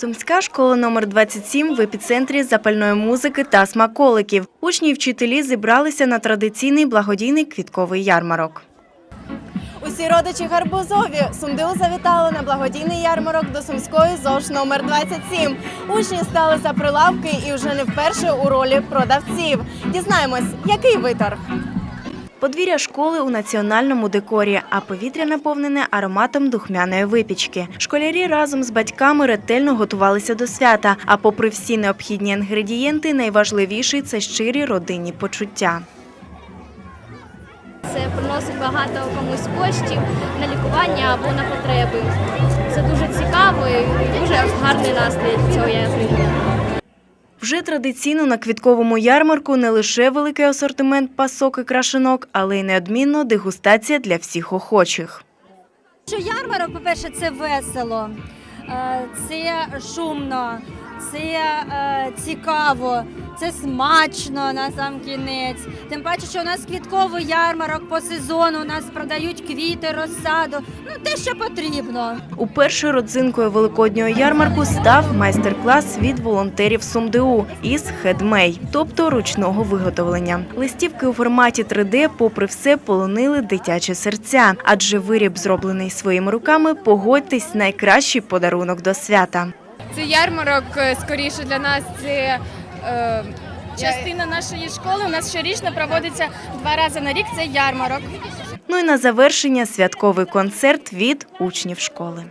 Сумська школа номер 27 в епіцентрі запальної музики та смаколиків. Учні і вчителі зібралися на традиційний благодійний квітковий ярмарок. Усі родичі гарбузові Сумдеу завітали на благодійний ярмарок до Сумської ЗОЖ номер 27. Учні стали за прилавки і вже не вперше у ролі продавців. Дізнаємось, який виторг. Подвір'я школи у національному декорі, а повітря наповнене ароматом духмяної випічки. Школярі разом з батьками ретельно готувалися до свята. А попри всі необхідні інгредієнти, найважливіший це щирі родинні почуття. Це приносить багато комусь коштів на лікування або на потреби. Це дуже цікаво і дуже гарний настрій цього я отримую. Вже традиційно на квітковому ярмарку не лише великий асортимент пасок і крашенок, але й неодмінно дегустація для всіх охочих. Що ярмарок, по-перше, це весело, е, це шумно, це е, цікаво, це смачно на сам кінець. Тим паче, що у нас квітковий ярмарок по сезону, у нас продають квіти, розсаду, ну те, що потрібно. Уперше родзинкою великоднього ярмарку став майстер-клас від волонтерів СумДУ із хедмей, тобто ручного виготовлення. Листівки у форматі 3D, попри все, полонили дитячі серця, адже виріб, зроблений своїми руками, погодьтесь, найкращий подарунок до свята. Це ярмарок е, скоріше для нас. це... Е, Частина нашої школи у нас щорічно проводиться два рази на рік. Це ярмарок. Ну і на завершення святковий концерт від учнів школи.